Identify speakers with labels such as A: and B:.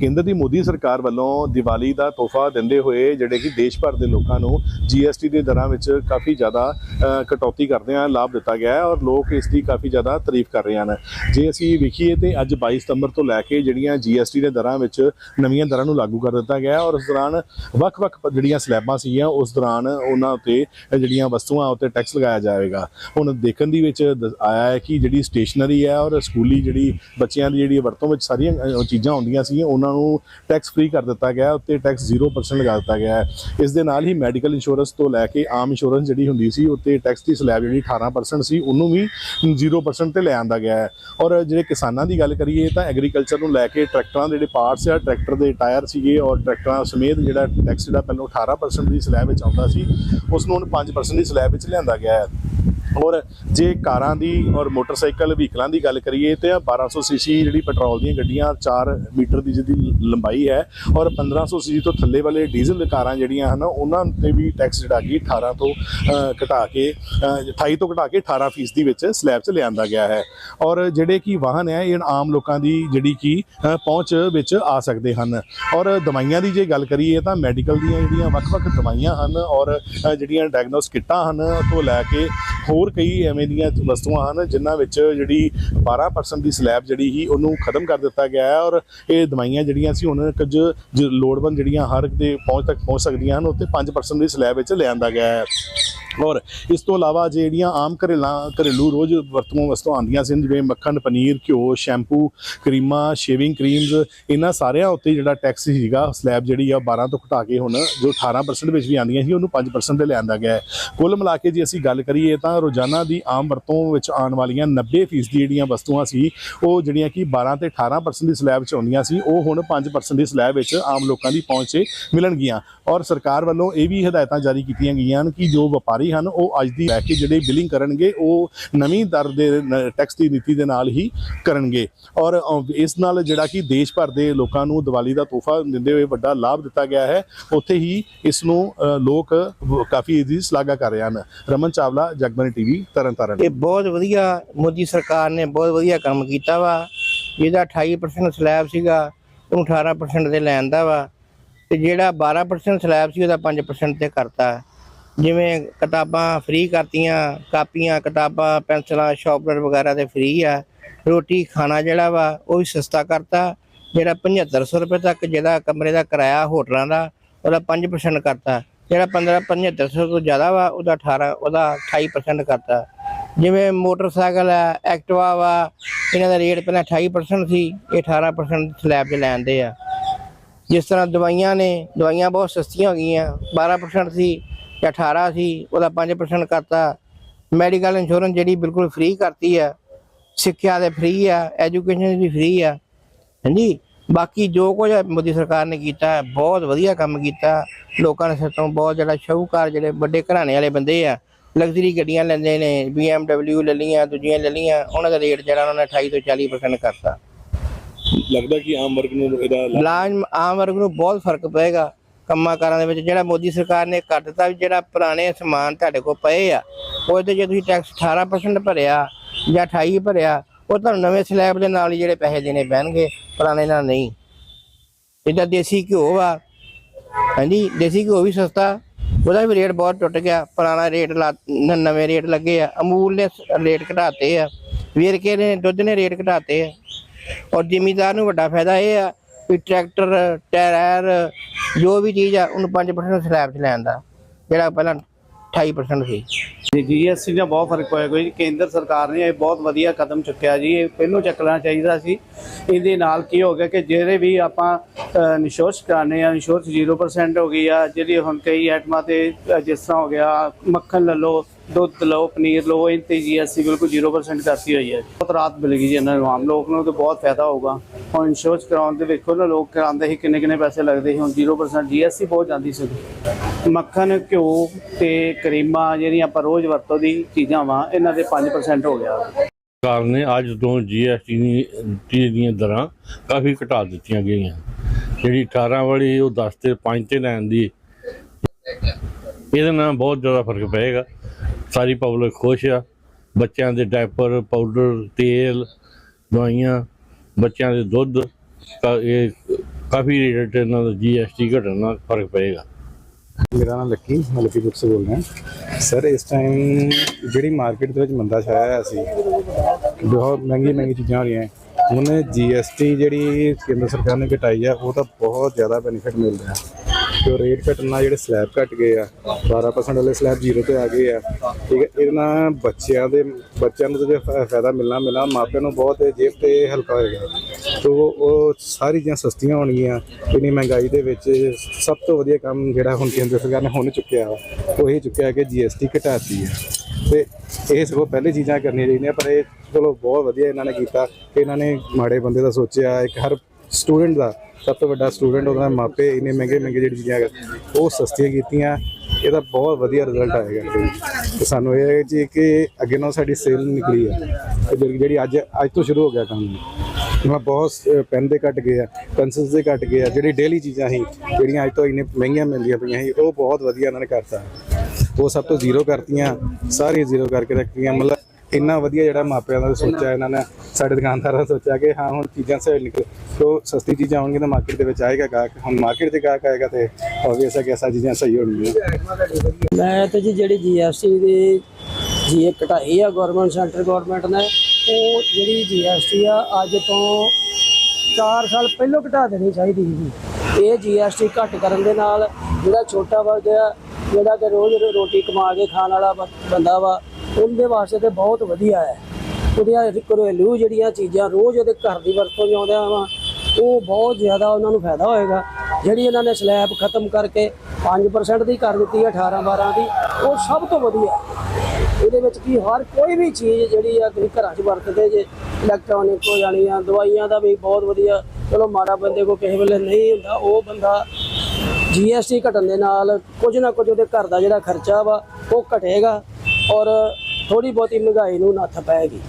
A: ਕੇਂਦਰ ਦੀ ਮੋਦੀ ਸਰਕਾਰ ਵੱਲੋਂ ਦੀਵਾਲੀ ਦਾ ਤੋਹਫਾ ਦਿੰਦੇ ਹੋਏ ਜਿਹੜੇ ਕਿ ਦੇਸ਼ ਭਰ ਦੇ ਲੋਕਾਂ ਨੂੰ GST ਦੇ ਦਰਾਂ ਵਿੱਚ ਕਾਫੀ ਜ਼ਿਆਦਾ ਕਟੌਤੀ ਕਰਦੇ ਆ, ਲਾਭ ਦਿੱਤਾ ਗਿਆ ਹੈ ਔਰ ਲੋਕ ਇਸ ਦੀ ਕਾਫੀ ਜ਼ਿਆਦਾ ਤਾਰੀਫ ਕਰ ਰਹੇ ਹਨ। ਜੇ ਅਸੀਂ ਵੇਖੀਏ ਤੇ ਅੱਜ 22 ਸਤੰਬਰ ਤੋਂ ਲੈ ਕੇ ਜਿਹੜੀਆਂ GST ਦੇ ਦਰਾਂ ਵਿੱਚ ਨਵੀਆਂ ਦਰਾਂ ਨੂੰ ਲਾਗੂ ਕਰ ਦਿੱਤਾ ਗਿਆ ਔਰ ਉਸ ਦੌਰਾਨ ਵੱਖ-ਵੱਖ ਜਿਹੜੀਆਂ ਸਲੈਬਾਂ ਸੀਗੀਆਂ, ਉਸ ਦੌਰਾਨ ਉਹਨਾਂ ਉੱਤੇ ਜਿਹੜੀਆਂ ਵਸਤੂਆਂ ਉੱਤੇ ਟੈਕਸ ਲਗਾਇਆ ਜਾਵੇਗਾ। ਹੁਣ ਦੇਖਣ ਦੀ ਵਿੱਚ ਦ- ਆਇਆ ਹੈ ਕਿ ਜਿਹੜੀ ਸਟੇਸ਼ਨਰੀ ਹੈ ਔਰ ਸਕੂਲੀ ਜਿਹੜੀ ਬੱਚਿਆਂ ਦੀ ਜਿਹੜੀ ਵਰਤੋਂ ਵਿੱਚ ਸਾਰੀਆਂ ਚੀਜ਼ਾਂ ਆਉਂਦੀਆਂ ਸੀ ਉਹਨਾਂ ਨੂੰ ਟੈਕਸ ਫ੍ਰੀ ਕਰ ਦਿੱਤਾ ਗਿਆ ਉੱਤੇ ਟੈਕਸ 0% ਲਗਾ ਦਿੱਤਾ ਗਿਆ ਹੈ। ਇਸ ਦੇ ਨਾਲ ਹੀ ਮੈਡੀਕਲ ਇੰਸ਼ੋਰੈਂਸ ਤੋਂ ਲੈ ਕੇ ਆਮ ਇੰਸ਼ੋਰੈਂਸ ਜਿਹੜੀ ਹੁੰਦੀ ਸੀ, ਉੱਤੇ ਟੈਕਸ ਦੀ ਸਲੈਬ ਜਿਹੜੀ 18% ਸੀ, ਉਹਨੂੰ ਵੀ 0% ਤੇ ਲੈ ਆਂਦਾ ਗਿਆ ਹੈ। ਔਰ ਜਿਹੜੇ ਕਿਸਾਨਾਂ ਦੀ ਗੱਲ ਕਰੀਏ ਤਾਂ ਐਗਰੀਕਲਚਰ ਨੂੰ ਲੈ ਕੇ ਟਰੈਕਟਰਾਂ ਦੇ ਜਿਹੜੇ ਪਾਰਟਸ ਆ, ਟਰੈਕਟਰ ਦੇ ਟਾਇਰ ਸੀਗੇ ਔਰ ਟਰੈਕਟਰਾਂ ਸਮੇਤ ਜਿਹੜਾ ਟੈਕਸ ਜਿਹੜਾ ਪਹਿਲਾਂ 18% ਦੀ ਸਲੈਬ ਵਿੱਚ ਆਉਂਦਾ ਸੀ ਉਸ ਨੂੰ ਹੁਣ 5% ਦੀ ਸਲੈਬ ਵਿੱਚ ਲਿਆਂਦਾ ਗਿਆ ਹੈ। ਔਰ ਜੇ ਕਾਰਾਂ ਦੀ ਔਰ ਮੋਟਰਸਾਈਕਲ ਵਹੀਕਲਾਂ ਦੀ ਗੱਲ ਕਰੀਏ ਤੇ 1200 ਸੀਸੀ ਜਿਹੜੀ ਪੈਟਰੋਲ ਦੀਆਂ ਗੱਡੀਆਂ 4 ਮੀਟਰ ਦੀ ਜਿਹਦੀ ਲੰਬਾਈ ਹੈ ਔਰ 1500 ਸੀਸੀ ਤੋਂ ਥੱਲੇ ਵਾਲੇ ਡੀਜ਼ਲ ਕਾਰਾਂ ਜਿਹੜੀਆਂ ਹਨ ਉਹਨਾਂ ਤੇ ਵੀ ਟੈਕਸ ਜਿਹੜਾ ਕਿ 18 ਤੋਂ ਘਟਾ ਕੇ ਅ, 28 ਤੋਂ ਘਟਾ ਕੇ 18 ਫੀਸ ਦੀ ਵਿੱਚ ਸਲੈਬ 'ਚ ਲਿਆਂਦਾ ਗਿਆ ਹੈ। ਔਰ ਜਿਹੜੇ ਕੀ ਵਾਹਨ ਹੈ ਇਹ ਆਮ ਲੋਕਾਂ ਦੀ ਜਿਹੜੀ ਕੀ ਪਹੁੰਚ ਵਿੱਚ ਆ ਸਕਦੇ ਹਨ। ਔਰ ਦਵਾਈਆਂ ਦੀ ਜੇ ਗੱਲ ਕਰੀਏ ਤਾਂ ਮੈਡੀਕਲ ਦੀਆਂ ਜਿਹੜੀਆਂ ਵੱਖ-ਵੱਖ ਦਵਾਈਆਂ ਹਨ ਔਰ ਜਿਹੜੀਆਂ ਡਾਇਗਨੋਸ ਕਿੱਟਾਂ ਹਨ ਤੋਂ ਲੈ ਕੇ ਹੋਰ ਕਈ ਐਵੇਂ ਦੀਆਂ ਵਸਤੂਆਂ ਹਨ ਜਿਨ੍ਹਾਂ ਵਿੱਚ ਜਿਹੜੀ 12% ਦੀ ਸਲੈਬ ਜਿਹੜੀ ਹੀ ਉਹਨੂੰ ਖਤਮ ਕਰ ਦਿੱਤਾ ਗਿਆ ਹੈ ਔਰ ਇਹ ਦਵਾਈਆਂ ਜਿਹੜੀਆਂ ਸੀ, ਹੁਣ ਕੁਝ ਜ- ਲੋੜਵੰਦ ਜਿਹੜੀਆਂ ਹਰ ਇੱਕ ਦੇ ਪਹੁੰਚ ਤੱਕ ਪਹੁੰਚ ਸਕਦੀਆਂ ਹਨ ਉੱਤੇ 5% ਦੀ ਸਲੈਬ ਵਿੱਚ ਲਿਆਂਦਾ ਗਿਆ ਹੈ। ਔਰ ਇਸ ਤੋਂ ਇਲਾਵਾ ਜਿਹੜੀਆਂ ਆਮ ਘਰੇਲਾ, ਘਰੇਲੂ ਰੋਜ਼ ਵਰਤੋਂ ਵਸਤੂਆਂ ਆਉਂਦੀਆਂ ਸੀ, ਜਿਵੇਂ ਮੱਖਣ, ਪਨੀਰ, ਘਿਓ, ਸ਼ੈਂਪੂ, ਕਰੀਮਾਂ, ਸ਼ੇਵਿੰਗ ਕਰੀਮਸ ਇਹਨਾਂ ਸਾਰਿਆਂ ਉੱਤੇ ਜਿਹੜਾ ਟੈਕਸ ਸੀਗਾ, ਸਲੈਬ ਜਿਹੜੀ ਆ 12 ਤੋਂ ਘਟਾ ਕੇ ਹੁਣ ਜੋ 18% ਵਿੱਚ ਵੀ ਆਉਂਦੀਆਂ ਸੀ, ਉਹਨੂੰ 5% ਤੇ ਲਿਆਂਦਾ ਗਿਆ ਹੈ। ਕੁੱਲ ਮਿਲਾ ਕੇ ਜੇ ਅਸੀਂ ਗੱਲ ਕਰੀਏ ਤਾਂ ਰੋਜ਼ਾਨਾ ਦੀ ਆਮ ਵਰਤੋਂ ਵਿੱਚ ਆਉਣ ਵਾਲੀਆਂ 90% ਫੀਸਦੀ ਜਿਹੜੀਆਂ ਵਸਤੂਆਂ ਸੀ, ਉਹ ਜਿਹੜੀਆਂ ਕਿ 12 ਤੇ 18% ਦੀ ਸਲੈਬ 'ਚ ਆਉਂਦੀਆਂ ਸੀ, ਉਹ ਹੁਣ 5% ਦੀ ਸਲੈਬ ਵਿੱਚ ਆਮ ਲੋਕਾਂ ਦੀ ਪਹੁੰਚ 'ਚ ਮਿਲਣਗੀਆਂ। ਔਰ ਸਰਕਾਰ ਵੱਲੋਂ ਇਹ ਵੀ ਹਦਾਇਤਾਂ ਜਾਰੀ ਕੀਤੀਆਂ ਗਈਆਂ ਹਨ ਕਿ ਜੋ ਵਪਾਰੀ ਹਨ, ਉਹ ਅੱਜ ਦੀ ਲੈ ਕੇ ਜਿਹੜੇ ਬਿਲਿੰਗ ਕਰਨਗੇ, ਉਹ ਨਵੀਂ ਦਰ ਦੇ ਟੈਕਸ ਦੀ ਨੀਤੀ ਦੇ ਨਾਲ ਹੀ ਕਰਨਗੇ। ਔਰ ਇਸ ਨਾਲ ਜਿਹੜਾ ਕਿ ਦੇਸ਼ ਭਰ ਦੇ ਲੋਕਾਂ ਨੂੰ ਦੀਵਾਲੀ ਦਾ ਤੋਹਫਾ ਦਿੰਦੇ ਹੋਏ ਵੱਡਾ ਲਾਭ ਦਿੱਤਾ ਗਿਆ ਹੈ। ਉੱਥੇ ਹੀ ਇਸ ਨੂੰ ਲੋਕ ਕਾਫੀ ਇਹਦੀ ਸ਼ਲਾਘਾ ਕਰ ਰਹੇ ਹਨ। ਰਮਨ ਚਾਵਲਾ ਜਗਬਾਨੀ ਟੀਵੀ, ਤਰਨਤਾਰਨ।
B: ਇਹ ਬਹੁਤ ਵਧੀਆ ਮੋਦੀ ਸਰਕਾਰ ਨੇ ਬਹੁਤ ਵਧੀਆ ਕੰਮ ਕੀਤਾ ਵਾ। ਜਿਹਦਾ 28% ਸਲੈਬ ਸੀਗਾ, ਉਹਨੂੰ 18% ਤੇ ਲੈਂਦਾ ਵਾ। ਤੇ ਜਿਹੜਾ 12% ਸਲੈਬ ਸੀ, ਉਹਦਾ 5% ਤੇ ਕਰਤਾ। ਜਿਵੇਂ ਕਿਤਾਬਾਂ ਫ੍ਰੀ ਕਰਤੀਆਂ, ਕਾਪੀਆਂ, ਕਿਤਾਬਾਂ, ਪੈਨਸਲਾਂ ਸ਼ਾਰਪਨਰ ਵਗੈਰਾ ਤੇ ਫ੍ਰੀ ਆ। ਰੋਟੀ, ਖਾਣਾ ਜਿਹੜਾ ਵਾ, ਉਹ ਵੀ ਸਸਤਾ ਕਰਤਾ। ਜਿਹੜਾ 7500 ਰੁਪਏ ਤੱਕ ਜਿਹੜਾ ਕਮਰੇ ਦਾ ਕਿਰਾਇਆ ਹੋਟਲਾਂ ਦਾ, ਉਹਦਾ 5% ਕਰਤਾ। ਜਿਹੜਾ 15 7500 ਤੋਂ ਜ਼ਿਆਦਾ ਵਾ, ਉਹਦਾ 18 ਉਹਦਾ 28% ਕਰਤਾ। ਜਿਵੇਂ ਮੋਟਰਸਾਈਕਲ ਆ, ਐਕਟਿਵਾ ਵਾ, ਇਹਨਾਂ ਦਾ ਰੇਟ ਪਹਿਲਾਂ 28% ਸੀ, ਇਹ 18% ਸਲੈਬ 'ਚ ਲੈਂਦੇ ਆ। ਜਿਸ ਤਰ੍ਹਾਂ ਦਵਾਈਆਂ ਨੇ, ਦਵਾਈਆਂ ਬਹੁਤ ਸਸਤੀਆਂ ਹੋ ਗਈਆਂ 12% ਸੀ ਜਾਂ 18 ਸੀ ਉਹਦਾ 5% ਕਰਤਾ। ਮੈਡੀਕਲ ਇੰਸ਼ੋਰੈਂਸ ਜਿਹੜੀ ਬਿਲਕੁਲ ਫ੍ਰੀ ਕਰਤੀ ਆ। ਸਿੱਖਿਆ ਦੇ ਫ੍ਰੀ ਆ ਐਜੂਕੇਸ਼ਨ ਵੀ ਫ੍ਰੀ ਆ। ਹਾਂਜੀ? ਬਾਕੀ ਜੋ ਕੁਝ ਮੋਦੀ ਸਰਕਾਰ ਨੇ ਕੀਤਾ ਹੈ, ਬਹੁਤ ਵਧੀਆ ਕੰਮ ਕੀਤਾ। ਲੋਕਾਂ ਨੇ ਸਿਰ ਤੋਂ ਬਹੁਤ ਜਿਹੜਾ ਸ਼ਾਹੂਕਾਰ ਜਿਹੜੇ ਵੱਡੇ ਘਰਾਣੇ ਵਾਲੇ ਬੰਦੇ ਆ ਲਗਜ਼ਰੀ ਗੱਡੀਆਂ ਲੈਂਦੇ ਨੇ BMW ਲੈ ਲਈਆਂ ਦੂਜੀਆਂ ਲੈ ਲਈਆਂ ਉਹਨਾਂ ਦਾ ਰੇਟ ਜਿਹੜਾ ਉਹਨਾਂ ਨੇ 28 ਤੋਂ 40% ਕਰਤਾ।
A: ਲੱਗਦਾ ਕਿ ਆਮ ਵਰਗ ਨੂੰ ਇਹਦਾ
B: ਲਾਜ਼ਮ ਆਮ ਵਰਗ ਨੂੰ ਬਹੁਤ ਫ਼ਰਕ ਪਏਗਾ। ਕੰਮਾਂ ਕਾਰਾਂ ਦੇ ਵਿੱਚ ਜਿਹੜਾ ਮੋਦੀ ਸਰਕਾਰ ਨੇ ਕਰ ਦਿੱਤਾ ਵੀ ਜਿਹੜਾ ਪੁਰਾਣੇ ਸਮਾਨ ਤੁਹਾਡੇ ਕੋਲ ਪਏ ਆ, ਉਹਦੇ ਜੇ ਤੁਸੀਂ ਟੈਕਸ 18% ਭਰਿਆ ਜਾਂ 28 ਭਰਿਆ, ਉਹ ਤੁਹਾਨੂੰ ਨਵੇਂ ਸਲੈਬ ਦੇ ਨਾਲ ਹੀ ਜਿਹੜੇ ਪੈਸੇ ਦੇਣੇ ਪੈਣਗੇ, ਪੁਰਾਣੇ ਨਾਲ ਨਹੀਂ। ਜਿੱਦਾਂ ਦੇਸੀ ਘਿਓ ਆ। ਹਾਂਜੀ, ਦੇਸੀ ਘਿਓ ਵੀ ਸਸਤਾ, ਉਹਦਾ ਵੀ ਰੇਟ ਬਹੁਤ ਟੁੱਟ ਗਿਆ, ਪੁਰਾਣਾ ਰੇਟ ਲਾ ਨਵੇਂ ਰੇਟ ਲੱਗੇ ਆ, ਅਮੂਲ ਨੇ ਰੇਟ ਘਟਾਤੇ ਆ, ਵੇਰਕੇ ਨੇ ਦੁੱਧ ਨੇ ਰੇਟ ਘਟਾਤੇ ਆ। ਔਰ ਜ਼ਿਮੀਦਾਰ ਨੂੰ ਵੱਡਾ ਫਾਇਦਾ ਇਹ ਆ ਵੀ ਟਰੈਕਟਰ ਟਾਇਰ ਜੋ ਵੀ ਚੀਜ਼ ਆ, ਉਹਨੂੰ 5% ਸਲੈਬ 'ਚ ਲੈਣ ਦਾ ਜਿਹੜਾ ਪਹਿਲਾਂ 28% ਸੀ।
C: ਜੀ ਜੀਐਸਟੀ ਦਾ ਬਹੁਤ ਫ਼ਰਕ ਪਿਆ ਕੋਈ। ਕੇਂਦਰ ਸਰਕਾਰ ਨੇ ਇਹ ਬਹੁਤ ਵਧੀਆ ਕਦਮ ਚੁੱਕਿਆ ਜੀ। ਇਹ ਪਹਿਲੋਂ ਚੱਕਣਾ ਚਾਹੀਦਾ ਸੀ। ਇਹਦੇ ਨਾਲ ਕੀ ਹੋ ਗਿਆ ਕਿ ਜਿਹੜੇ ਵੀ ਆਪਾਂ ਨਿਸ਼ੋਸ਼ ਕਰਾਣੇ ਆ, ਨਿਸ਼ੋਸ਼ 0% ਹੋ ਗਈ ਆ, ਜਿਹੜੀ ਹੁਣ ਕਈ ਆਈਟਮਾਂ ਤੇ, ਜਿਸ ਤਰ੍ਹਾਂ ਹੋ ਗਿਆ, ਮੱਖਣ ਲੈ ਲਓ ਦੁੱਧ ਲਓ, ਪਨੀਰ ਲਓ ਇਹ ਤੇ ਜੀਐਸਟੀ ਬਿਲਕੁਲ 0% ਕਰਤੀ ਹੋਈ ਹੈ। ਬਹੁਤ ਰਾਹਤ ਮਿਲੇਗੀ ਜੀ ਇਹਨਾਂ ਨੂੰ ਆਮ ਲੋਕ ਨੂੰ ਤੇ ਬਹੁਤ ਫਾਇਦਾ ਹੋਊਗਾ। ਹੁਣ ਇੰਸ਼ੋਰੈਂਸ ਕਰਾਉਣ ਦੇ ਵੇਖੋ ਨਾ, ਲੋਕ ਕਰਾਉਂਦੇ ਸੀ, ਕਿੰਨੇ ਕਿੰਨੇ ਪੈਸੇ ਲੱਗਦੇ ਸੀ, ਹੁਣ 0% ਜੀਐਸਟੀ ਬਹੁਤ ਜਾਂਦੀ ਸੀ ਮੱਖਣ, ਘਿਓ ਤੇ ਕਰੀਮਾਂ ਜਿਹੜੀਆਂ ਆਪਾਂ ਰੋਜ਼ ਵਰਤੋਂ ਦੀ ਚੀਜ਼ਾਂ ਵਾ, ਇਹਨਾਂ ਦੇ 5% ਹੋ ਗਿਆ।
D: ਸਰਕਾਰ ਨੇ ਅੱਜ ਤੋਂ ਜੀਐਸਟੀ ਦੀਆਂ ਦਰਾਂ ਕਾਫੀ ਘਟਾ ਦਿੱਤੀਆਂ ਗਈਆਂ। ਜਿਹੜੀ 18 ਵਾਲੀ, ਉਹ 10 ਤੇ 5 ਤੇ ਲੈਣ ਦੀ। ਇਹਦੇ ਨਾਲ ਬਹੁਤ ਜ਼ਿਆਦਾ ਫ਼ਰਕ ਪਏਗਾ। ਸਾਰੀ ਪਬਲਿਕ ਖੁਸ਼ ਆ। ਬੱਚਿਆਂ ਦੇ ਡਾਇਪਰ ਪਾਊਡਰ ਤੇਲ, ਦਵਾਈਆਂ, ਬੱਚਿਆਂ ਦੇ ਦੁੱਧ ਤਾਂ ਇਹ ਕਾਫੀ ਰੇਟ ਇਹਨਾਂ ਦਾ ਜੀਐਸਟੀ ਘਟਣ ਨਾਲ ਫ਼ਰਕ ਪਏਗਾ।
E: ਮੇਰਾ ਨਾਮ ਲੱਕੀ, ਮੈਂ ਲੱਕੀ ਬੁੱਕ ਬੋਲ ਰਿਹਾ। ਸਰ, ਇਸ ਟਾਈਮ ਜਿਹੜੀ ਮਾਰਕੀਟ ਦੇ ਵਿੱਚ ਮੰਦਾ ਛਾਇਆ ਹੋਇਆ ਸੀ, ਬਹੁਤ ਮਹਿੰਗੀ ਮਹਿੰਗੀ ਚੀਜ਼ਾਂ ਹੋ ਰਹੀਆਂ। ਹੁਣ ਜੀਐਸਟੀ ਜਿਹੜੀ ਕੇਂਦਰ ਸਰਕਾਰ ਨੇ ਘਟਾਈ ਆ, ਉਹ ਤਾਂ ਬਹੁਤ ਜ਼ਿਆਦਾ ਬੈਨੀਫਿਟ ਮਿਲ ਰਿਹਾ। ਤੇ ਰੇਟ ਘਟਣ ਨਾਲ ਜਿਹੜੇ ਸਲੈਬ ਘਟ ਗਏ ਆ 12% ਵਾਲੇ ਸਲੈਬ ਜ਼ੀਰੋ ਤੇ ਆ ਗਏ ਆ। ਠੀਕ ਹੈ ਇਹਦੇ ਨਾਲ ਬੱਚਿਆਂ ਦੇ ਬੱਚਿਆਂ ਨੂੰ ਤਾਂ ਜੇ ਫਾਇਦਾ ਮਿਲਣਾ ਮਿਲਣਾ ਮਾਪਿਆਂ ਨੂੰ ਬਹੁਤ ਜੇਬ ਤੇ ਹਲਕਾ ਹੋਏਗਾ। ਤੋ ਉਹ ਸਾਰੀ ਚੀਜ਼ਾਂ ਸਸਤੀਆਂ ਹੋਣਗੀਆਂ ਇੰਨੀ ਮਹਿੰਗਾਈ ਦੇ ਵਿੱਚ ਸਭ ਤੋਂ ਵਧੀਆ ਕੰਮ ਜਿਹੜਾ ਹੁਣ ਕੇਂਦਰ ਸਰਕਾਰ ਨੇ ਹੁਣ ਚੁੱਕਿਆ ਵਾ, ਉਹ ਇਹ ਚੁੱਕਿਆ ਕਿ ਜੀਐਸਟੀ ਘਟਾਤੀ ਹੈ ਤੇ ਇਹ ਸਗੋਂ ਪਹਿਲੇ ਚੀਜ਼ਾਂ ਕਰਨੀਆਂ ਚਾਹੀਦੀਆਂ ਪਰ ਇਹ ਚਲੋ ਬਹੁਤ ਵਧੀਆ ਇਹਨਾਂ ਨੇ ਕੀਤਾ ਇਹਨਾਂ ਨੇ ਮਾੜੇ ਬੰਦੇ ਦਾ ਸੋਚਿਆ ਇੱਕ ਹਰ ਸਟੂਡੈਂਟ ਦਾ, ਸਭ ਤੋਂ ਵੱਡਾ ਸਟੂਡੈਂਟ ਉਹਦਾ ਮਾਪੇ ਇੰਨੇ ਮਹਿੰਗੇ ਮਹਿੰਗੇ ਜਿਹੜੀ ਚੀਜ਼ਾਂ ਉਹ ਸਸਤੀਆਂ ਕੀਤੀਆਂ। ਇਹਦਾ ਬਹੁਤ ਵਧੀਆ ਰਿਜ਼ਲਟ ਆਏਗਾ। ਤੇ ਸਾਨੂੰ ਇਹ ਹੈ ਜੀ ਕਿ ਅੱਗੇ ਨਾਲ ਸਾਡੀ ਸੇਲ ਨਿਕਲੀ ਹੈ ਜਿਹੜੀ ਅੱਜ ਅੱਜ ਤੋਂ ਸ਼ੁਰੂ ਹੋ ਗਿਆ ਕੰਮ। ਮੈਂ ਬਹੁਤ ਪੈਨ ਦੇ ਘਟ ਗਏ ਆ ਪੈਨਸਲਸ ਦੇ ਘਟ ਗਏ ਆ, ਜਿਹੜੀ ਡੇਲੀ ਚੀਜ਼ਾਂ ਸੀ, ਜਿਹੜੀਆਂ ਅੱਜ ਤੋਂ ਇੰਨੇ ਮਹਿੰਗੀਆਂ ਮਿਲਦੀਆਂ ਪਈਆਂ ਸੀ, ਉਹ ਬਹੁਤ ਵਧੀਆ ਇਹਨਾਂ ਨੇ ਕਰਤਾ। ਉਹ ਸਭ ਤੋਂ ਜ਼ੀਰੋ ਕਰਤੀਆਂ, ਸਾਰੀਆਂ ਜ਼ੀਰੋ ਕਰਕੇ ਰੱਖਤੀਆਂ, ਮਤਲਬ ਇੰਨਾ ਵਧੀਆ ਜਿਹੜਾ ਮਾਪਿਆਂ ਦਾ ਸੋਚਿਆ ਇਹਨਾਂ ਨੇ ਸਾਡੇ ਦੁਕਾਨਦਾਰਾਂ ਨੇ ਸੋਚਿਆ ਕਿ ਹਾਂ ਹੁਣ ਚੀਜ਼ਾਂ ਸਹੀ ਨਿਕਲ ਤੋ ਸਸਤੀ ਚੀਜ਼ਾਂ ਆਉਣਗੀਆਂ ਤਾਂ ਮਾਰਕੀਟ ਦੇ ਵਿੱਚ ਆਏਗਾ ਗਾਹਕ। ਹੁਣ ਮਾਰਕੀਟ 'ਚ ਗਾਹਕ ਆਏਗਾ ਤੇ ਆਬਵੀਅਸ ਹੈ ਕਿ ਐਸਾ ਚੀਜ਼ਾਂ ਸਹੀ ਹੋਣਗੀਆਂ।
F: ਮੈਂ ਤੇ ਜੀ ਜਿਹੜੀ ਜੀਐਸਟੀ ਦੀ ਜੀ ਘਟਾਈ ਆ ਗਵਰਨਮੈਂਟ ਸੈਂਟਰ ਗਵਰਨਮੈਂਟ ਨੇ ਉਹ ਜਿਹੜੀ ਜੀਐਸਟੀ ਆ ਅੱਜ ਤੋਂ 4 ਸਾਲ ਪਹਿਲਾਂ ਘਟਾ ਦੇਣੀ ਚਾਹੀਦੀ ਸੀ। ਇਹ ਜੀਐਸਟੀ ਘੱਟ ਕਰਨ ਦੇ ਨਾਲ ਜਿਹੜਾ ਛੋਟਾ ਵਰਗ ਆ ਜਿਹੜਾ ਕਿ ਰੋਜ਼ ਰੋਟੀ ਕਮਾ ਕੇ ਖਾਣ ਵਾਲਾ ਬੰਦਾ ਵਾ ਉਹਦੇ ਵਾਸਤੇ ਤੇ ਬਹੁਤ ਵਧੀਆ ਹੈ। ਉਹਦੀਆਂ ਘਰੇਲੂ ਜਿਹੜੀਆਂ ਚੀਜ਼ਾਂ ਰੋਜ਼ ਉਹਦੇ ਘਰ ਦੀ ਵਰਤੋਂ 'ਚ ਵਾ, ਉਹ ਬਹੁਤ ਜ਼ਿਆਦਾ ਉਹਨਾਂ ਨੂੰ ਫਾਇਦਾ ਹੋਏਗਾ। ਜਿਹੜੀ ਇਹਨਾਂ ਨੇ ਸਲੈਬ ਖਤਮ ਕਰਕੇ 5% ਦੀ ਕਰ ਦਿੱਤੀ ਹੈ 18 12 ਦੀ, ਉਹ ਸਭ ਤੋਂ ਵਧੀਆ। ਇਹਦੇ ਵਿੱਚ ਕੀ ਹਰ ਕੋਈ ਵੀ ਚੀਜ਼ ਜਿਹੜੀ ਆ ਤੁਸੀਂ ਘਰਾਂ 'ਚ ਵਰਤਦੇ ਜੇ ਇਲੈਕਟ੍ਰੋਨਿਕ ਹੋ ਜਾਣੀ ਆ, ਦਵਾਈਆਂ ਦਾ ਵੀ ਬਹੁਤ ਵਧੀਆ। ਚਲੋ ਮਾੜਾ ਬੰਦੇ ਕੋ ਕਿਸੇ ਵੇਲੇ ਨਹੀਂ ਹੁੰਦਾ, ਉਹ ਬੰਦਾ ਜੀਐਸਟੀ ਘਟਣ ਦੇ ਨਾਲ ਕੁਝ ਨਾ ਕੁਝ ਉਹਦੇ ਘਰ ਦਾ ਜਿਹੜਾ ਖਰਚਾ ਵਾ, ਉਹ ਘਟੇਗਾ। ਔਰ ਥੋੜੀ ਬਹੁਤੀ ਮਹਿੰਗਾਈ ਨੂੰ ਨੱਥ ਪਏਗੀ।